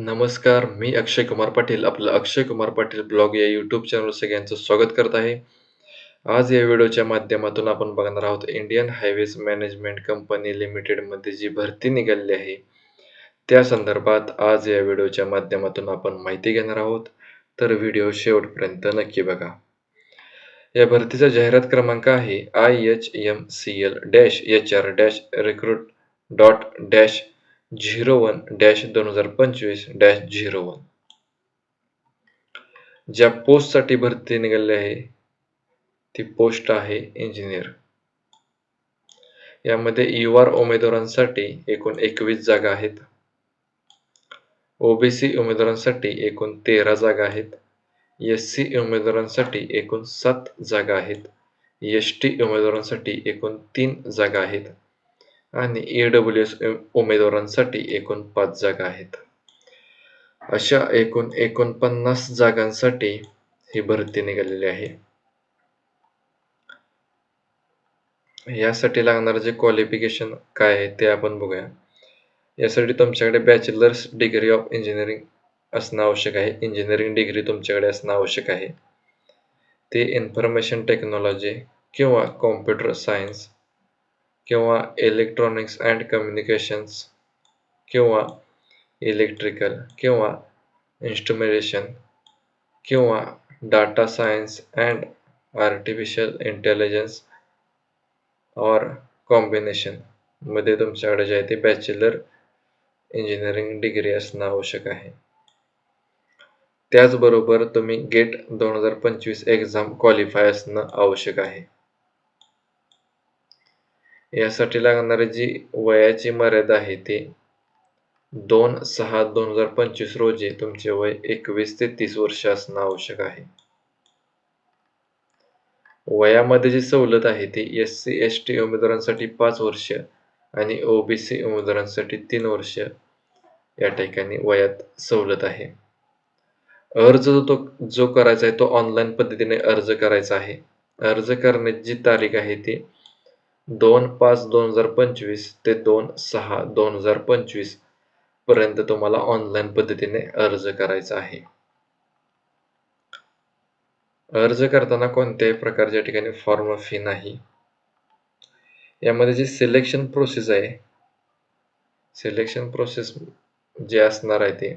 नमस्कार, मी अक्षय कुमार पाटील. आपलं अक्षय कुमार पाटील ब्लॉग या यूट्यूब चॅनल सगळ्यांचं स्वागत करत आहे. आज या व्हिडिओच्या माध्यमातून आपण बघणार आहोत इंडियन हायवेज मॅनेजमेंट कंपनी लिमिटेडमध्ये जी भरती निघालेली आहे, त्या संदर्भात आज या व्हिडिओच्या माध्यमातून आपण माहिती घेणार आहोत. तर व्हिडिओ शेवटपर्यंत नक्की बघा. या भरतीचा जाहिरात क्रमांक आहे I H M C L dash H R dash recruit dot dash zero one dash दोन हजार पंचवीस डॅश झिरो वन ज्या पोस्टसाठी भरती निघाली आहे ती पोस्ट आहे इंजिनियर. यामध्ये यू आर उमेदवारांसाठी एकूण एकवीस जागा आहेत. ओबीसी उमेदवारांसाठी एकूण तेरा जागा आहेत. एससी उमेदवारांसाठी एकूण सात जागा आहेत. एसटी उमेदवारांसाठी एकूण तीन जागा आहेत आणि ईडब्ल्यूएस उमेदवारांसाठी एकूण पाच जागा आहेत. अशा एकूण एकोणपन्नास जागांसाठी ही भरती निघालेली आहे. यासाठी लागणारं जे क्वालिफिकेशन काय आहे ते आपण बघूया. यासाठी तुमच्याकडे बॅचलर्स डिग्री ऑफ इंजिनिअरिंग असणं आवश्यक आहे. इंजिनिअरिंग डिग्री तुमच्याकडे असणं आवश्यक आहे. ते इन्फॉर्मेशन टेक्नॉलॉजी किंवा कॉम्प्युटर सायन्स किंवा इलेक्ट्रॉनिक्स अँड कम्युनिकेशन्स किंवा इलेक्ट्रिकल किंवा इन्स्ट्रुमेंटेशन किंवा data science and artificial intelligence or कॉम्बिनेशनमध्ये तुमच्याकडे जे आहे ते बॅचलर इंजिनिअरिंग डिग्री असणं आवश्यक आहे. त्याचबरोबर तुम्ही गेट दोन हजार पंचवीस एक्झाम क्वालिफाय असणं आवश्यक आहे. यासाठी लागणारी जी वयाची मर्यादा आहे ती दोन सहा दोन हजार पंचवीस रोजी तुमचे वय एकवीस ते तीस वर्ष असणं आवश्यक आहे. वयामध्ये जी सवलत आहे ती एस सी एस टी उमेदवारांसाठी पाच वर्ष आणि ओबीसी उमेदवारांसाठी तीन वर्ष या ठिकाणी वयात सवलत आहे. अर्ज जो तो जो करायचा आहे तो ऑनलाईन पद्धतीने अर्ज करायचा आहे. अर्ज करण्याची जी तारीख आहे ती दोन पाच दोन हजार पंचवीस ते दोन सहा दोन हजार पंचवीसपर्यंत तुम्हाला ऑनलाईन पद्धतीने अर्ज करायचा आहे. अर्ज करताना कोणत्याही प्रकारच्या ठिकाणी फॉर्म फी नाही. यामध्ये जी सिलेक्शन प्रोसेस आहे सिलेक्शन प्रोसेस जे असणार आहे ते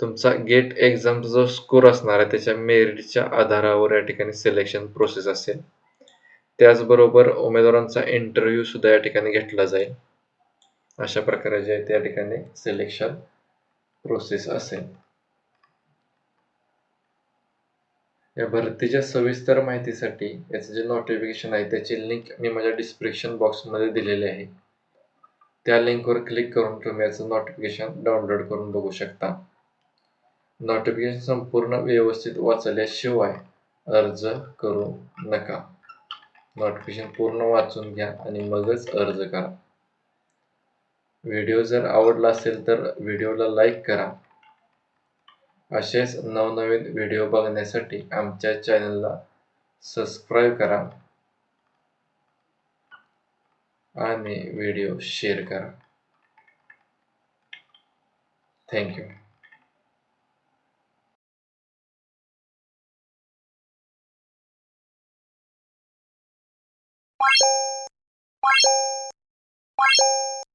तुमचा गेट एक्झामचा जो स्कोर असणार आहे त्याच्या मेरिटच्या आधारावर या ठिकाणी सिलेक्शन प्रोसेस असेल. त्याचबरोबर उमेदवारांचा इंटरव्ह्यू सुद्धा या ठिकाणी घेतला जाईल. अशा प्रकारे जे आहे त्या ठिकाणी सिलेक्शन प्रोसेस असेल. या भरतीच्या सविस्तर माहितीसाठी याचं जे नोटिफिकेशन आहे त्याची लिंक मी माझ्या डिस्क्रिप्शन बॉक्समध्ये दिलेली आहे. त्या लिंकवर क्लिक करून तुम्ही याचं नोटिफिकेशन डाउनलोड करून बघू शकता. नोटिफिकेशन संपूर्ण व्यवस्थित वाचल्याशिवाय अर्ज करू नका. नोटिफिकेशन पूर्ण वाचून घ्या आणि मगच अर्ज करा. व्हिडिओ जर आवडला असेल तर व्हिडिओला लाईक करा. असेच नवनवीन व्हिडिओ बघण्यासाठी आमच्या चॅनलला सबस्क्राईब करा आणि व्हिडिओ शेअर करा. Thank you Thank you.